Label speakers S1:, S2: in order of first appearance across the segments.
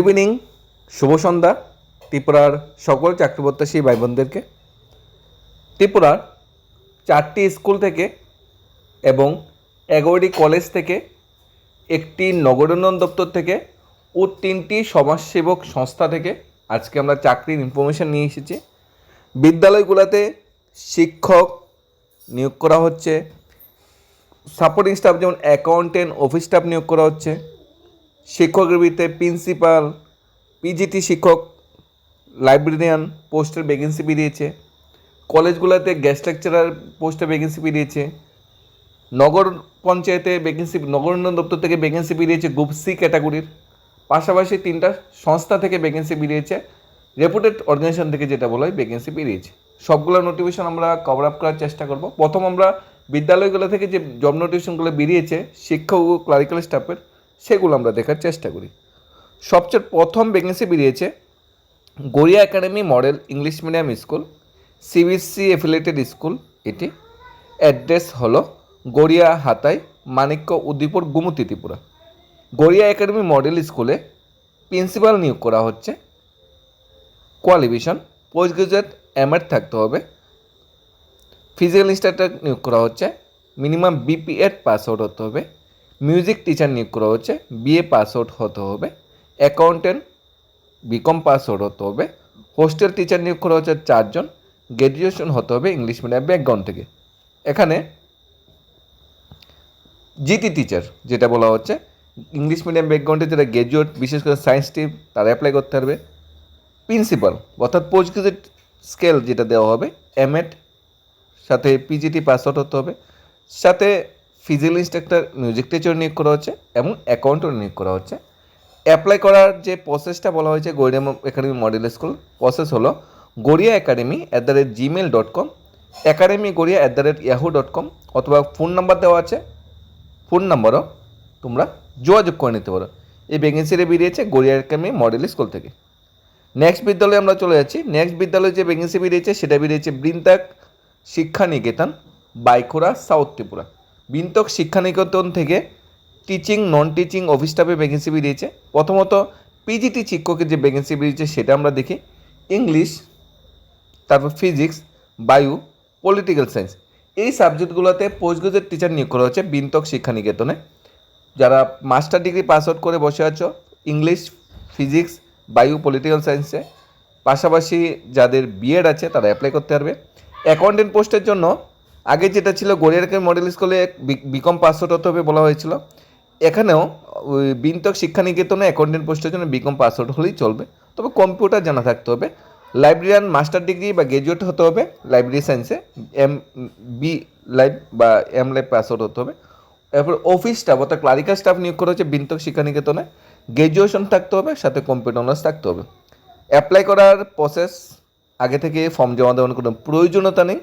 S1: Evening শুভ সন্ধ্যা। ত্রিপুরার সকল চাকরি প্রত্যাশী ভাই বোনদেরকে ত্রিপুরার চারটি স্কুল থেকে এবং এগারোটি কলেজ থেকে, একটি নগরোন্নয়ন দপ্তর থেকে ও তিনটি সমাজসেবক সংস্থা থেকে আজকে আমরা চাকরির ইনফরমেশন নিয়ে এসেছি। বিদ্যালয়গুলোতে শিক্ষক নিয়োগ করা হচ্ছে সাপোর্টিং স্টাফ যেমন অ্যাকাউন্টেন্ট অফিস স্টাফ নিয়োগ করা হচ্ছে শিক্ষকের ভিতরে প্রিন্সিপাল পিজিটি শিক্ষক, লাইব্রেরিয়ান পোস্টের ভ্যাকেন্সি বেরিয়েছে কলেজগুলোতে গেস্ট লেকচারার পোস্টে ভ্যাকেন্সি বেরিয়েছে নগর পঞ্চায়েতে ভ্যাকেন্সি নগর উন্নয়ন দপ্তর থেকে ভ্যাকেন্সি বেরিয়েছে গ্রুপ সি ক্যাটাগরির পাশাপাশি তিনটা সংস্থা থেকে ভ্যাকেন্সি বেরিয়েছে রেপুটেড অর্গানাইজেশন থেকে যেটা বলা হয় ভ্যাকেন্সি বেরিয়েছে সবগুলো নোটিফিকেশন আমরা কভার আপ করার চেষ্টা করব। প্রথম আমরা বিদ্যালয়গুলো থেকে যে জব নোটিফিকেশনগুলো বেরিয়েছে, শিক্ষক ও ক্লারিক্যাল স্টাফের সেগুলো আমরা দেখার চেষ্টা করি। সবচেয়ে প্রথম ভ্যাকেন্সি বেরিয়েছে Garia academy model English medium school CBSE affiliated school এটি। অ্যাড্রেস হলো গড়িয়া হাতাই মানিক্য উদ্দীপুর গুমতি ত্রিপুরা গড়িয়া একাডেমি মডেল স্কুলে প্রিন্সিপাল নিয়োগ করা হচ্ছে। কোয়ালিফিকেশন পোস্ট গ্রাজুয়েট এমএড থাকতে হবে। ফিজিক্যাল ইনস্ট্রাক্টর নিয়োগ করা হচ্ছে। মিনিমাম বিপিএড পাস আউট হতে হবে। মিউজিক টিচার নিয়োগ করা হচ্ছে বিএ পাস আউট হতে হবে অ্যাকাউন্টেন্ট বিকম পাস আউট হতে হবে হোস্টেল টিচার নিয়োগ করা হচ্ছে চারজন গ্র্যাজুয়েশন হতে হবে ইংলিশ মিডিয়াম ব্যাকগ্রাউন্ড থেকে। এখানে জিটি টিচার যেটা বলা হচ্ছে ইংলিশ মিডিয়াম ব্যাকগ্রাউন্ডে যারা গ্র্যাজুয়েট বিশেষ করে সায়েন্স টিম তারা অ্যাপ্লাই করতে পারবে। প্রিন্সিপাল অর্থাৎ পোস্ট গ্রাজুয়েট স্কেল যেটা দেওয়া হবে এমএড সাথে পিজিটি পাস আউট হতে হবে। সাথে ফিজিক্যাল ইনস্ট্রাক্টর মিউজিক টিচার নিয়োগ করা হচ্ছে এবং অ্যাকাউন্টও নিয়োগ করা হচ্ছে। অ্যাপ্লাই করার যে প্রসেসটা বলা হয়েছে Garia academy model school process হলো Garia academy at the rate Gmail dot com academy Garia at the rate Yahoo dot com অথবা ফোন নাম্বার দেওয়া আছে। ফোন নাম্বারও তোমরা যোগাযোগ করে নিতে পারো। এই ভ্যাকেন্সিটা বেরিয়েছে গড়িয়া একাডেমি মডেল স্কুল থেকে। নেক্সট বিদ্যালয়ে আমরা চলে যাচ্ছি। নেক্সট বিদ্যালয়ে যে ভ্যাকেন্সি বেরিয়েছে সেটা বেরিয়েছে বৃন্দাক শিক্ষা নিকেতন বাইকুড়া সাউথ ত্রিপুরা। বিন্তক শিক্ষা নিকেতন থেকে টিচিং নন টিচিং অফিস স্টাফে ভ্যাকেন্সি বেরিয়েছে প্রথমত পিজিটি শিক্ষকের যে ভ্যাকেন্সি বেরিয়েছে সেটা আমরা দেখি। ইংলিশ তারপর ফিজিক্স বায়ু পলিটিক্যাল সায়েন্স এই সাবজেক্টগুলোতে পোস্ট গ্রাজুয়েট টিচার নিয়োগ করা হচ্ছে বিন্তক শিক্ষা নিকেতনে যারা মাস্টার ডিগ্রি পাস আউট করে বসে আছো ইংলিশ ফিজিক্স বায়ু পলিটিক্যাল সায়েন্সে পাশাপাশি যাদের বিএড আছে, তারা অ্যাপ্লাই করতে পারবে। অ্যাকাউন্টেন্ট পোস্টের জন্য আগে যেটা ছিল গড়িয়ারকে মডেল স্কুলে বিকম আউট হতে হবে বলা হয়েছিল। এখানেও বিন্তক শিক্ষা নিকেতনে অ্যাকাউন্টেন্ট পোস্টের জন্য বিকম পাস আউট হলেই চলবে। তবে কম্পিউটার জানা থাকতে হবে। লাইব্রেরিয়ান মাস্টার ডিগ্রি বা গ্র্যাজুয়েট হতে হবে। লাইব্রেরি সায়েন্সে এম বি লাইভ বা এম লাইভ পাস আউট হতে হবে। এরপর অফিস স্টাফ অর্থাৎ ক্লারিক্যাল স্টাফ নিয়োগ করা হচ্ছে বিন্তক শিক্ষা নিকেতনে গ্র্যাজুয়েশন থাকতে হবে, সাথে কম্পিউটার অনার্স থাকতে হবে। অ্যাপ্লাই করার প্রসেস আগে থেকে ফর্ম জমা দেওয়ার কোনো প্রয়োজনীয়তা নেই।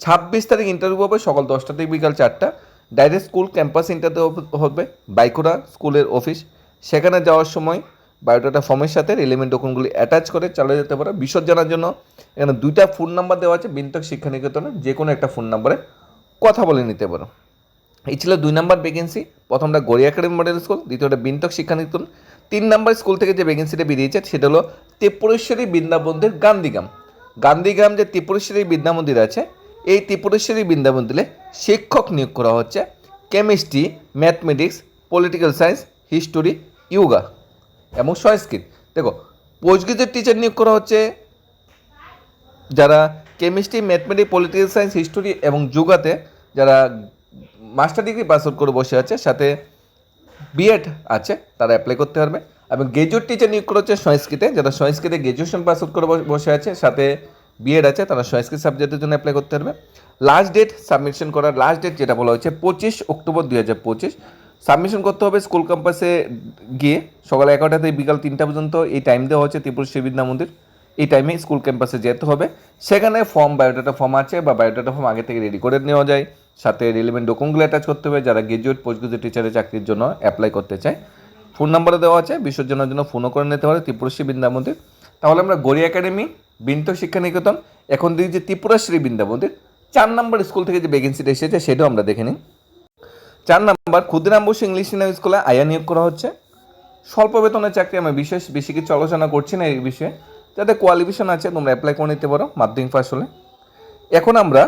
S1: ছাব্বিশ তারিখ ইন্টারভিউ হবে, সকাল দশটা থেকে বিকাল চারটা। ডাইরেক্ট স্কুল ক্যাম্পাস ইন্টারভিউ হবে বাইকুড়া স্কুলের অফিস সেখানে যাওয়ার সময় বায়োডাটা ফর্মের সাথে রিলেভেন্ট ডকুমেন্টগুলি অ্যাটাচ করে চালিয়ে যেতে পারো। বিশদ জানার জন্য এখানে দুইটা ফোন নাম্বার দেওয়া আছে বিন্তক শিক্ষা নিকেতনে যে কোনো একটা ফোন নাম্বারে কথা বলে নিতে পারো। এই ছিল দুই নাম্বার ভ্যাকেন্সি প্রথমটা গড়িয়া একাডেমি মডেল স্কুল দ্বিতীয়টা বিন্তক শিক্ষানিকেতন তিন নাম্বার স্কুল থেকে যে ভ্যাকেন্সিটা বেরিয়েছে সেটা হলো ত্রিপুরেশ্বরী বৃন্দাবন্দির গান্ধীগ্রাম গান্ধীগ্রাম যে ত্রিপুরেশ্বরী মন্দির আছে এই ত্রিপুরেশ্বরী বৃন্দা মন্দিরে শিক্ষক নিয়োগ করা হচ্ছে। Chemistry, mathematics, political science, history, yoga এবং সংস্কৃত। দেখো পোস্টগ্রেজুয়েট টিচার নিয়োগ করা হচ্ছে। যারা chemistry, mathematics, political science, history এবং যোগাতে যারা মাস্টার ডিগ্রি পাস আউট করে বসে আছে, সাথে বিএড আছে, তারা অ্যাপ্লাই করতে পারবে। এবং গ্র্যাজুয়েট টিচার নিয়োগ করা হচ্ছে সংস্কৃতে। যারা সংস্কৃতে গ্র্যাজুয়েশন পাস আউট করে বসে আছে, সাথে বিএড আছে, তারা সংস্কৃত সাবজেক্টের জন্য অ্যাপ্লাই করতে পারবে। লাস্ট ডেট সাবমিশন করার লাস্ট ডেট যেটা বলা হয়েছে, পঁচিশ অক্টোবর দুই হাজার পঁচিশ। সাবমিশন করতে হবে স্কুল ক্যাম্পাসে গিয়ে, সকাল এগারোটা থেকে বিকাল তিনটা পর্যন্ত, এই টাইম দেওয়া হচ্ছে ত্রিপুরা শিবিদ্যা মন্দির। এই টাইমে স্কুল ক্যাম্পাসে যেতে হবে। সেখানে ফর্ম বায়োডাটা ফর্ম আছে, বা বায়োডাটা ফর্ম আগে থেকে রেডি করে নেওয়া যায়। সাথে রিলেভেন্ট ডকুমেন্টগুলো অ্যাটাচ করতে হবে, যারা গ্রাজুয়েট পোস্ট গ্রাজুয়েট টিচারের চাকরির জন্য অ্যাপ্লাই করতে চায়। ফোন নাম্বারও দেওয়া আছে বিসর্জনের জন্য ফোনও করে নিতে পারে ত্রিপুরশ্রী মন্দির। তাহলে আমরা গড়ি একাডেমি বিন্ত শিক্ষা নিকেতন। এখন দিকে যে ত্রিপুরাশ্রী বৃন্দা মন্দির চার নম্বর স্কুল থেকে যে ভ্যাকেন্সিটা এসেছে, সেটাও আমরা দেখে নিই। চার number, Khudiram Bose English medium স্কুলে আয়া নিয়োগ করা হচ্ছে। স্বল্প বেতনের চাকরি আমি বিশেষ বেশি কিছু আলোচনা করছি না এই বিষয়ে। যাতে কোয়ালিফিকেশন আছে, তোমরা অ্যাপ্লাই করে নিতে পারো, মাধ্যমিক পাস হলে। এখন আমরা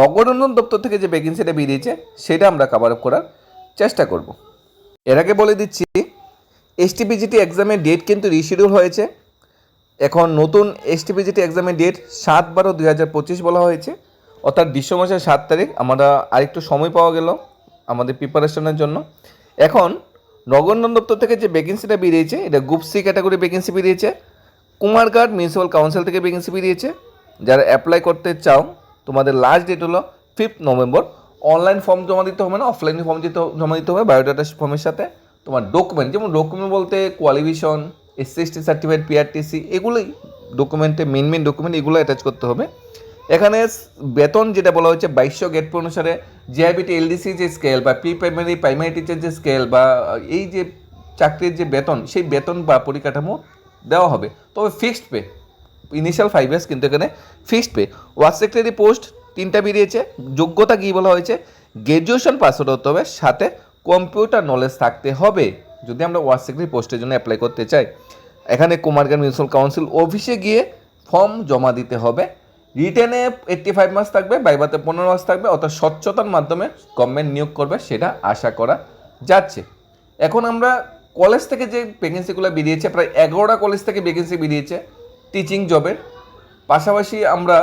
S1: নগর উন্নয়ন দপ্তর থেকে যে ভ্যাকেন্সিটা বেরিয়েছে, সেটা আমরা কাভার আপ করার চেষ্টা করব। এর আগে বলে দিচ্ছি এসটিপিজিটি এক্সামের ডেট কিন্তু রিশিডিউল হয়েছে। এখন নতুন এসটিপিজিটি এক্সামের ডেট সাত বারো দুই হাজার পঁচিশ বলা হয়েছে। অর্থাৎ বিশ্ব মাসের সাত তারিখ আমরা আরেকটু সময় পাওয়া গেল আমাদের প্রিপারেশনের জন্য। এখন নগর দপ্তর থেকে যে ভ্যাকেন্সিটা বেরিয়েছে, এটা গ্রুপ সি ক্যাটাগরি ভ্যাকেন্সি বেরিয়েছে। কুমারঘাট মিউনিসিপ্যাল কাউন্সিল থেকে ভ্যাকেন্সি বেরিয়েছে। যারা অ্যাপ্লাই করতে চাও, তোমাদের লাস্ট ডেট হলো ফিফথ নভেম্বর অনলাইন ফর্ম জমা দিতে হবে না অফলাইন ফর্ম দিতে জমা দিতে হবে। বায়োডাটা ফর্মের সাথে তোমার ডকুমেন্ট যেমন ডকুমেন্ট বলতে কোয়ালিফিকেশন এসসি সার্টিফিকেট পিআরটিসি এগুলোই ডকুমেন্টে মেন মেন ডকুমেন্ট এগুলো অ্যাটাচ করতে হবে। এখানে বেতন যেটা বলা হচ্ছে বাইশশো গেট অনুসারে জিআইবিটি এলডিসি যে স্কেল বা প্রি প্রাইমারি প্রাইমারি টিচার যে স্কেল বা, এই যে চাকরির যে বেতন, সেই বেতন বা পরিকাঠামো দেওয়া হবে। তবে fixed pay initial five years কিন্তু এখানে fixed pay ward secretary post তিনটা বেরিয়েছে, যোগ্যতা কী বলা হয়েছে? গ্র্যাজুয়েশন পাস হতে হবে, সাথে কম্পিউটার নলেজ থাকতে হবে। যদি আমরা ওয়ার্ড সেক্রেটারি পোস্টের জন্য অ্যাপ্লাই করতে চাই, এখানে কুমারগ্রাম মিউনিসিপাল কাউন্সিল অফিসে গিয়ে ফর্ম জমা দিতে হবে। রিটেনে এইট্টি ফাইভ মার্কস থাকবে, বাইবাতে পনেরো মার্কস থাকবে, অর্থাৎ স্বচ্ছতার মাধ্যমে গভর্নমেন্ট নিয়োগ করবে, সেটা আশা করা যাচ্ছে। এখন আমরা কলেজ থেকে যে ভ্যাকেন্সিগুলো বেরিয়েছে, প্রায় এগারোটা কলেজ থেকে ভ্যাকেন্সি বেরিয়েছে টিচিং জবের পাশাপাশি আমরা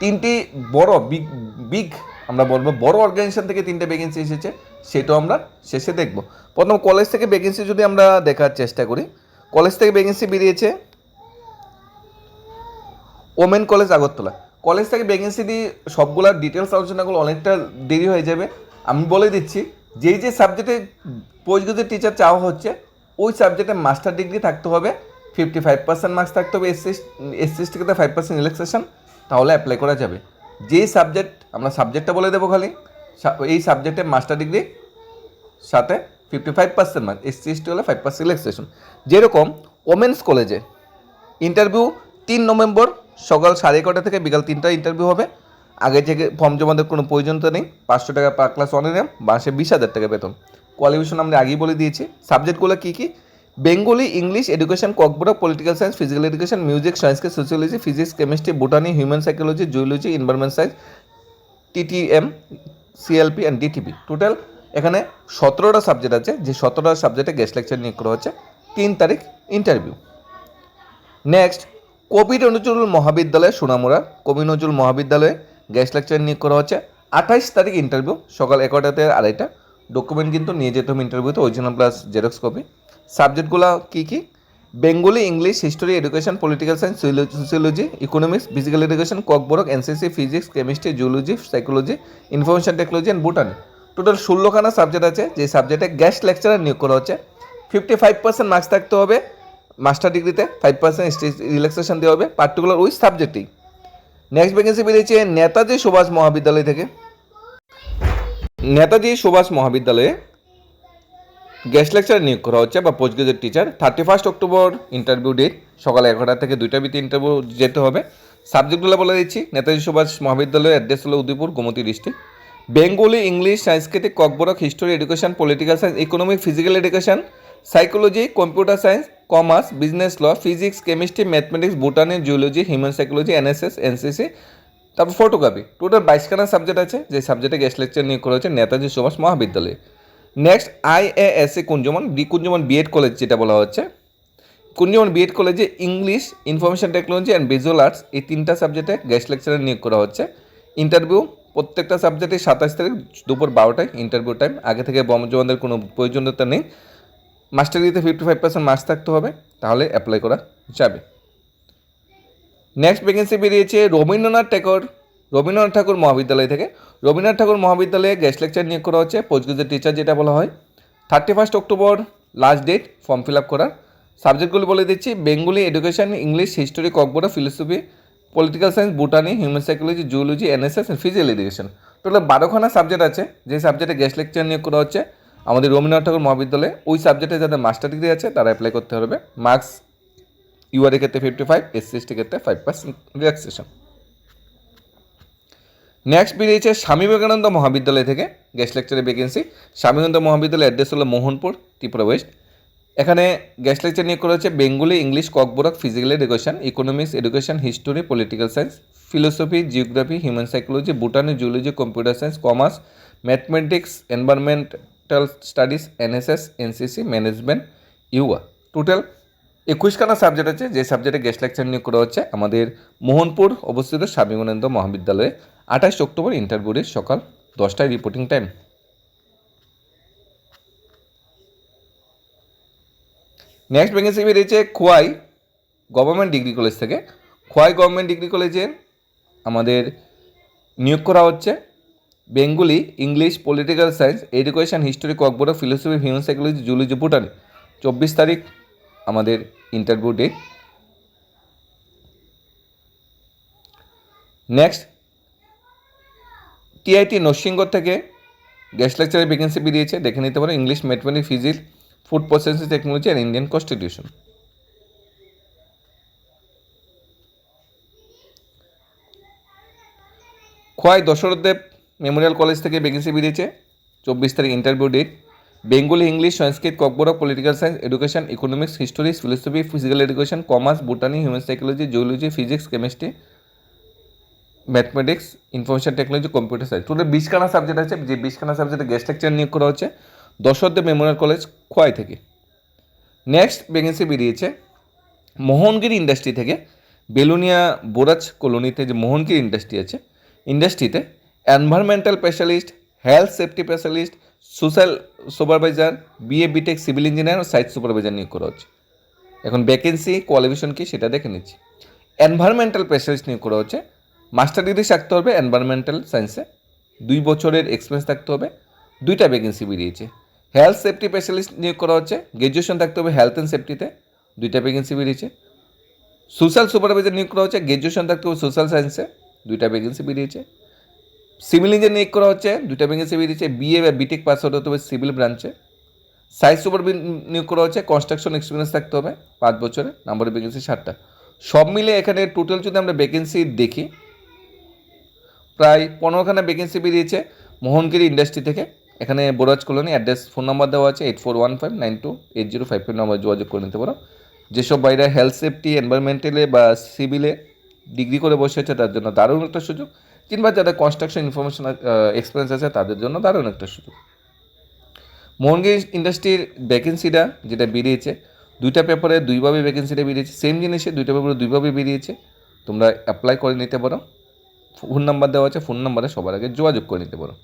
S1: তিনটি বড় বিগ বিগ আমরা বলব বড় অর্গানাইজেশন থেকে তিনটে ভ্যাকেন্সি এসেছে, সেটাও আমরা শেষে দেখব। প্রথম কলেজ থেকে ভ্যাকেন্সি যদি আমরা দেখার চেষ্টা করি কলেজ থেকে ভ্যাকেন্সি বেরিয়েছে ওমেন কলেজ আগরতলা। কলেজ থেকে ভ্যাকেন্সি দিয়ে সবগুলোর ডিটেলস আলোচনাগুলো অনেকটা দেরি হয়ে যাবে। আমি বলে দিচ্ছি, যেই যে সাবজেক্টে পোস্টগ্রাজুয়েট টিচার চাওয়া হচ্ছে, ওই সাবজেক্টে মাস্টার ডিগ্রি থাকতে হবে। ফিফটি ফাইভ পার্সেন্ট মার্কস থাকতে হবে এসসি এসসি এসটিতে ফাইভ পার্সেন্ট রিল্যাক্সেশন তাহলে অ্যাপ্লাই করা যাবে। যেই সাবজেক্ট আমরা সাবজেক্টটা বলে দেবো খালি এই সাবজেক্টে মাস্টার ডিগ্রি সাথে fifty five percent mark SC ST হলে ফাইভ পার্সেন্ট রিল্যাক্সেশন যেরকম ওমেন্স কলেজে ইন্টারভিউ তিন নভেম্বর সকাল সাড়ে এগারোটা থেকে বিকাল তিনটা ইন্টারভিউ হবে। আগে থেকে ফর্ম জমা দেওয়ার কোনো প্রয়োজনতা নেই। পাঁচশো টাকা পার ক্লাস ওয়ানে নেম মাসে বিশ হাজার টাকা বেতন। কোয়ালিফিকেশন আমরা আগেই বলে দিয়েছি। সাবজেক্টগুলো কী কী? Bengali, English, education Kokborok political science, physical education, music সায়েন্সকে sociology physics, chemistry, botany, human psychology, zoology, environment science, TTM, CLP and DTP. Total এখানে সতেরোটা সাবজেক্ট আছে, যে সতেরোটা সাবজেক্টে গেস্ট লেকচার নিয়োগ করা হচ্ছে, তিন তারিখ ইন্টারভিউ নেক্সট কবি নজরুল মহাবিদ্যালয় সোনামুড়া কবি নজরুল মহাবিদ্যালয়ে গেস্ট লেকচার নিয়োগ করা হচ্ছে, আঠাইশ তারিখ ইন্টারভিউ সকাল এগারোটাতে আড়াইটা। ডকুমেন্ট কিন্তু নিয়ে যেতে হবে ইন্টারভিউতে অরিজিনাল প্লাস জেরক্স কপি সাবজেক্টগুলো কী কী? Bengali English history education political science sociology economics physical education Kokborok NCC physics chemistry zoology psychology information technology and botany total ষোলোখানা subject আছে, যে সাবজেক্টে গেস্ট লেকচারার নিয়োগ করা হচ্ছে। ফিফটি ফাইভ পার্সেন্ট মার্কস থাকতে হবে মাস্টার ডিগ্রিতে ফাইভ পার্সেন্ট রিল্যাক্সেশন দেওয়া হবে পার্টিকুলার ওই সাবজেক্টেই নেক্সট ভ্যাকেন্সি বেরিয়েছে নেতাজি সুভাষ মহাবিদ্যালয় থেকে। নেতাজি সুভাষ মহাবিদ্যালয়ে গেস্ট লেকচার নিয়োগ করা হচ্ছে বা post graduate teacher thirty first October interview date সকাল এগারোটা থেকে দুইটা ভিত্তি ইন্টারভিউ যেতে হবে। সাবজেক্টগুলো বলে দিচ্ছি। নেতাজি সুভাষ মহাবিদ্যালয়ের অ্যাড্রেস হলো Udaipur, Gomati district Bengali, English, সাংস্কৃতিক, Kokborok history education political science economic physical education psychology computer science commerce business law physics chemistry mathematics botany geology human psychology NSS NCC তারপর ফটোগ্রাফি টোটাল বাইশখানা subject আছে, যে সাবজেক্টে guest lecture নিয়োগ করা নেতাজি সুভাষ মহাবিদ্যালয়ে। Next IASC Kunjaman B Kunjaman BEd college যেটা বলা হচ্ছে। কুঞ্জমন বিএড কলেজে English information technology and visual arts এই তিনটা সাবজেক্টে গেস্ট লেকচারে নিয়োগ করা হচ্ছে। ইন্টারভিউ প্রত্যেকটা সাবজেক্টে সাতাশ তারিখ দুপুর বারোটায় ইন্টারভিউ টাইম আগে থেকে বমজবানদের কোনো প্রয়োজনীয়তা নেই। মাস্টার ডিগ্রিতে ফিফটি ফাইভ পার্সেন্ট মার্কস থাকতে হবে, তাহলে অ্যাপ্লাই করা যাবে। নেক্সট ভ্যাকেন্সি বেরিয়েছে রবীন্দ্রনাথ ঠাকুর রবীন্দ্রনাথ ঠাকুর মহাবিদ্যালয় থেকে। রবীন্দ্রনাথ ঠাকুর মহাবিদ্যালয়ে গেস্ট লেকচার নিয়োগ করা হচ্ছে পোস্টগ্রাজুয়েট টিচার যেটা বলা হয়। Thirty first October last date form fill up করার। সাবজেক্টগুলো বলে দিচ্ছি Bengali education English history Kokborok philosophy political science botany human psychology zoology NSS and physical education total বারোখানা subject আছে, যে সাবজেক্টে গেস্ট লেকচার নিয়োগ করা হচ্ছে। আমাদের রবীন্দ্রনাথ ঠাকুর মহাবিদ্যালয়ে ওই সাবজেক্টে যাদের মাস্টার ডিগ্রি আছে, তারা অ্যাপ্লাই করতে হবে। মার্কস ইউআর ক্ষেত্রে ফিফটি ফাইভ এস এসসি এসটি ক্ষেত্রে ফাইভ পার্সেন্ট রিল্যাক্সেশন নেক্সট বেরিয়েছে স্বামী বিবেকানন্দ মহাবিদ্যালয় থেকে গেস্ট লেকচারের ভ্যাকেন্সি স্বামী বিবেকানন্দ মহাবিদ্যালয়ের অ্যাড্রেস হলো মোহনপুর, ত্রিপুরা ওয়েস্ট এখানে গ্যাস লেকচার নিয়োগ করা হচ্ছে Bengali, English, Kokborok physical education economics education history political science philosophy geography human psychology botany zoology computer science commerce mathematics environmental studies NSS NCC management ইউয়া total একুশখানা subject আছে, যে সাবজেক্টে guest lecture নিয়োগ করা হচ্ছে, আমাদের মোহনপুর অবস্থিত স্বামীগণেন্দ্র মহাবিদ্যালয়ে। আঠাশ অক্টোবর ইন্টারভিউয়ের সকাল দশটায় রিপোর্টিং টাইম নেক্সট ভ্যাকেন্সি বেরিয়েছে খোয়াই গভর্নমেন্ট ডিগ্রি কলেজ থেকে। খোয়াই গভর্নমেন্ট ডিগ্রি কলেজে আমাদের নিয়োগ করা হচ্ছে। Bengali English political science education history Kokborok philosophy human psychology zoology botany চব্বিশ তারিখ আমাদের interview date next TIT Narsingarh থেকে গেস্ট লেকচারের ভ্যাকেন্সি বেরিয়েছে দেখে নিতে পারো English mathematics physics food processing technology আর Indian constitution Khowai Dasharathdeb memorial college থেকে ভ্যাকেন্সি বেরিয়েছে চব্বিশ তারিখ interview date Bengali, English, Sanskrit Kokborok political science education economics history philosophy physical education commerce botany human psychology geology physics chemistry mathematics information technology computer science total বিশখানা subject আছে, যে বিশখানা সাবজেক্টে guest lecture নিয়োগ করা হচ্ছে Dasharathdeb memorial college Khowai থেকে। Next vacancy বেরিয়েছে মোহনগিরি industry থেকে, বেলুনিয়া বোরাজ কলোনিতে যে মোহনগিরি ইন্ডাস্ট্রি আছে ইন্ডাস্ট্রিতে environmental specialist health safety specialist social supervisor, BA, BTech, civil engineer ও সাইট সুপারভাইজার নিয়োগ করা হচ্ছে। এখন ভ্যাকেন্সি কোয়ালিফিকেশন কি সেটা দেখে নিচ্ছি। এনভায়রনমেন্টাল স্পেশালিস্ট নিয়োগ করা হচ্ছে। মাস্টার ডিগ্রি থাকতে হবে এনভায়রনমেন্টাল সায়েন্সে দুই বছরের এক্সপিরিয়েন্স থাকতে হবে। দুইটা ভ্যাকেন্সি বেরিয়েছে। হেলথ সেফটি স্পেশালিস্ট নিয়োগ করা হচ্ছে। গ্র্যাজুয়েশন থাকতে হবে হেলথ অ্যান্ড সেফটিতে দুইটা ভ্যাকেন্সি বেরিয়েছে। সোশ্যাল সুপারভাইজার নিয়োগ করা হচ্ছে। গ্র্যাজুয়েশন থাকতে হবে সোশ্যাল সায়েন্সে দুইটা ভ্যাকেন্সি বেরিয়েছে। সিভিল ইঞ্জিনিয়ার নিয়োগ করা হচ্ছে, দুইটা ভ্যাকেন্সি বেরিয়েছে বিএ বা বিটেক পাস হতে হবে সিভিল ব্রাঞ্চে সাইজ সুপার নিয়োগ করা হচ্ছে কনস্ট্রাকশন এক্সপিরিয়েন্স থাকতে হবে, পাঁচ বছরে নাম্বারের ভ্যাকেন্সি ষাটটা। সব মিলে এখানে টোটাল যদি আমরা ভ্যাকেন্সি দেখি, প্রায় পনেরোখানা ভ্যাকেন্সি বেরিয়েছে মোহনগিরি ইন্ডাস্ট্রি থেকে। এখানে বোরাজ কলোনি অ্যাড্রেস ফোন নাম্বার দেওয়া আছে eight four one five nine two eight zero five five number যোগাযোগ করে নিতে পারো। যেসব বাইরে হেলথ সেফটি এনভায়রনমেন্টালে বা সিভিলে ডিগ্রি করে বসে আছে, তার জন্য দারুণ একটা সুযোগ। কিংবা যাদের কনস্ট্রাকশন ইনফরমেশন এক্সপিরিয়েন্স আছে, তাদের জন্য দারুণ একটা সুযোগ। মোহনগিরি ইন্ডাস্ট্রির ভ্যাকেন্সিটা যেটা বেরিয়েছে, দুইটা পেপারে দুইভাবে ভ্যাকেন্সিটা বেরিয়েছে সেম জিনিসে দুইটা পেপারে দুইভাবে বেরিয়েছে। তোমরা অ্যাপ্লাই করে নিতে পারো। ফোন নাম্বার দেওয়া আছে ফোন নাম্বারে সবার আগে যোগাযোগ করে নিতে পারো।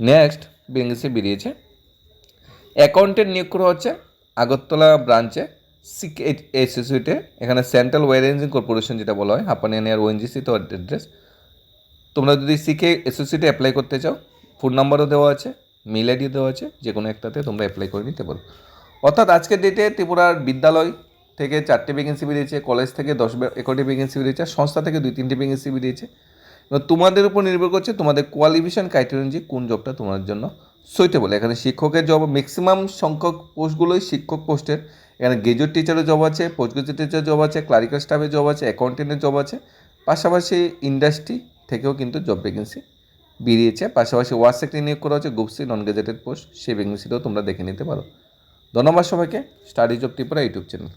S1: নেক্সট ভ্যাকেন্সি বেরিয়েছে। অ্যাকাউন্টেন্ট নিয়োগ করা হচ্ছে, আগরতলা ব্রাঞ্চে সিক এখানে সেন্ট্রাল ওয়ার ওয়ারেঞ্জিং কর্পোরেশন যেটা বলা হয় হাপানিয়ান এয়ার ওএনজিসি তো অ্যাড্রেস তোমরা যদি সিকে এসোসিয়েটে অ্যাপ্লাই করতে চাও ফোন নাম্বারও দেওয়া আছে মেল আইডিও দেওয়া আছে যে কোনো একটাতে তোমরা অ্যাপ্লাই করে নিতে পারো। অর্থাৎ আজকের ডেটে ত্রিপুরার বিদ্যালয় থেকে চারটে ভ্যাকেন্সি বেরিয়েছে কলেজ থেকে দশ এগারোটি ভ্যাকেন্সি বেরিয়েছে সংস্থা থেকে দুই তিনটে ভ্যাকেন্সি বেরিয়েছে। তোমাদের উপর নির্ভর করছে তোমাদের কোয়ালিফিকেশন ক্রাইটেরিয়া অনুযায়ী কোন জবটা তোমার জন্য সুইটেবল এখানে শিক্ষকের জব ম্যাক্সিমাম সংখ্যক পোস্টগুলোই শিক্ষক পোস্টের এখানে গ্রেজুয়েট টিচারের জব আছে পোস্ট গ্রেজুয়েট টিচার জব আছে ক্লারিক্যাল স্টাফের জব আছে অ্যাকাউন্টেন্টের জব আছে। পাশাপাশি ইন্ডাস্ট্রি থেকেও কিন্তু জব ভ্যাকেন্সি বেরিয়েছে। পাশাপাশি ওয়ার্ড সেক্টর নিয়োগ করা হচ্ছে group C non gazetted post সেই ভ্যাকেন্সিটাও তোমরা দেখে নিতে পারো। ধন্যবাদ সবাইকে studies job Tripura YouTube channel